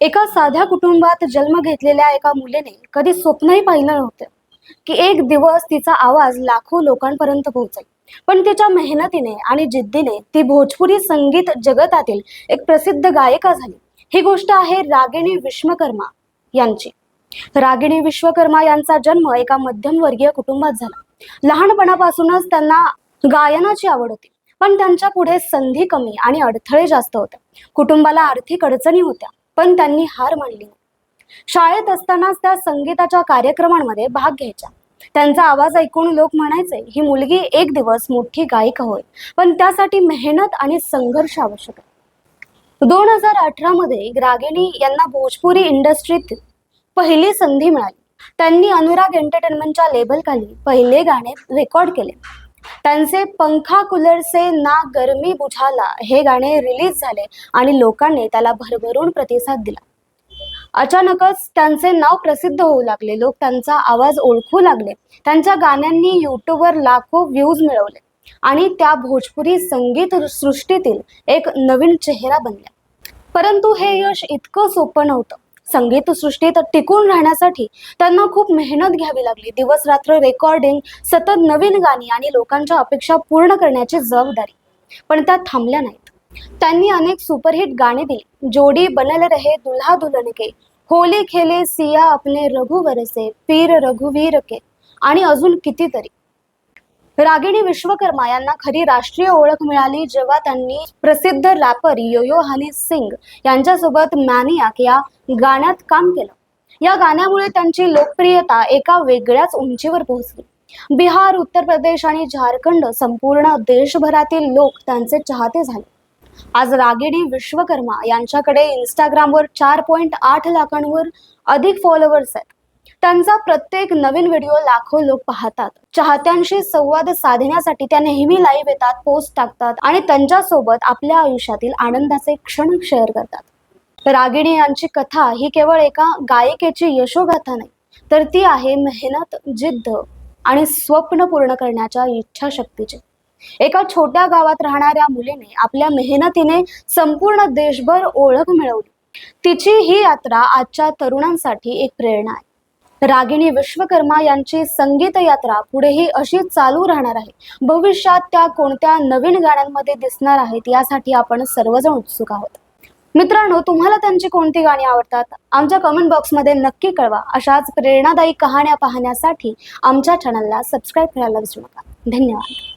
एका साध्या कुटुंबात जन्म घेतलेल्या एका मुलीने कधी स्वप्नही पाहिलं नव्हतं की एक दिवस तिचा आवाज लाखो लोकांपर्यंत पोहोचेल. पण तिच्या मेहनतीने आणि जिद्दीने ती भोजपुरी संगीत जगतातील एक प्रसिद्ध गायिका झाली. ही गोष्ट आहे रागिणी विश्वकर्मा यांची. रागिणी विश्वकर्मा यांचा जन्म एका मध्यमवर्गीय कुटुंबात झाला. लहानपणापासूनच त्यांना गायनाची आवड होती. पण त्यांच्या पुढे संधी कमी आणि अडथळे जास्त होते. कुटुंबाला आर्थिक अडचणी होत्या. पण त्यांनी हार मानली. शाळेत असतानाच त्या संगीताच्या कार्यक्रमांमध्ये भाग घ्यायच्या. त्यांचा आवाज ऐकून लोक म्हणायचे ही मुलगी एक दिवस मोठी गायिका होय पण त्यासाठी मेहनत आणि संघर्ष आवश्यक आहे. दोन हजार अठरा मध्ये रागिणी यांना भोजपुरी इंडस्ट्रीत पहिली संधी मिळाली. त्यांनी अनुराग एंटरटेनमेंटच्या लेबलखाली पहिले गाणे रेकॉर्ड केले. त्यांचे पंखा कुलरचे ना गरमी बुझाला. हे गाणे रिलीज झाले आणि लोकांनी त्याला भरभरून प्रतिसाद दिला. अचानकच त्यांचे नाव प्रसिद्ध होऊ लागले. लोक त्यांचा आवाज ओळखू लागले. त्यांच्या गाण्यांनी युट्यूबवर लाखो व्ह्यूज मिळवले आणि त्या भोजपुरी संगीत सृष्टीतील एक नवीन चेहरा बनल्या. परंतु हे यश इतकं सोपं नव्हतं. संगीतसृष्टीत टिकून राहण्यासाठी त्यांना खूप मेहनत घ्यावी लागली. दिवस रात्र रेकॉर्डिंग सतत नवीन गाणी आणि लोकांच्या अपेक्षा पूर्ण करण्याची जबाबदारी. पण त्या थांबल्या नाहीत. त्यांनी अनेक सुपरहिट गाणे दिली. जोडी बनल रहे दुल्हा दुल्हन के होली खेले सिया अपने रघुवर से पीर रघुवीर के आणि अजून कितीतरी. रागिणी विश्वकर्मा यांना खरी राष्ट्रीय ओळख मिळाली जेव्हा त्यांनी प्रसिद्ध रॅपर योयो हनी सिंग यांच्यासोबत मॅनियाक या गाण्यात काम केलं. या गाण्यामुळे त्यांची लोकप्रियता एका वेगळ्याच उंचीवर पोहोचली. बिहार उत्तर प्रदेश आणि झारखंड संपूर्ण देशभरातील लोक त्यांचे चाहते झाले. आज रागिणी विश्वकर्मा यांच्याकडे इंस्टाग्रामवर चार पॉईंट आठ लाखांवर अधिक फॉलोअर्स आहेत. त्यांचा प्रत्येक नवीन व्हिडिओ लाखो लोक पाहतात. चाहत्यांशी संवाद साधण्यासाठी त्या नेहमी लाईव्ह येतात पोस्ट टाकतात आणि त्यांच्यासोबत आपल्या आयुष्यातील आनंदाचे क्षण शेअर करतात. रागिणी यांची कथा ही केवळ एका गायिकेची यशोगाथा नाही तर ती आहे मेहनत जिद्द आणि स्वप्न पूर्ण करण्याच्या इच्छाशक्तीची. एका छोट्या गावात राहणाऱ्या मुलीने आपल्या मेहनतीने संपूर्ण देशभर ओळख मिळवली. तिची ही यात्रा आजच्या तरुणांसाठी एक प्रेरणा आहे. रागिणी विश्वकर्मा यांची संगीत यात्रा पुढेही अशी चालू राहणार आहे. भविष्यात त्या कोणत्या नवीन गाण्यांमध्ये दिसणार आहेत यासाठी आपण सर्वजण उत्सुक आहोत. मित्रांनो तुम्हाला त्यांची कोणती गाणी आवडतात? आमच्या कमेंट बॉक्समध्ये नक्की कळवा. अशाच प्रेरणादायी कहाण्या पाहण्यासाठी आमच्या चॅनलला सबस्क्राईब करायला विसरू नका. धन्यवाद.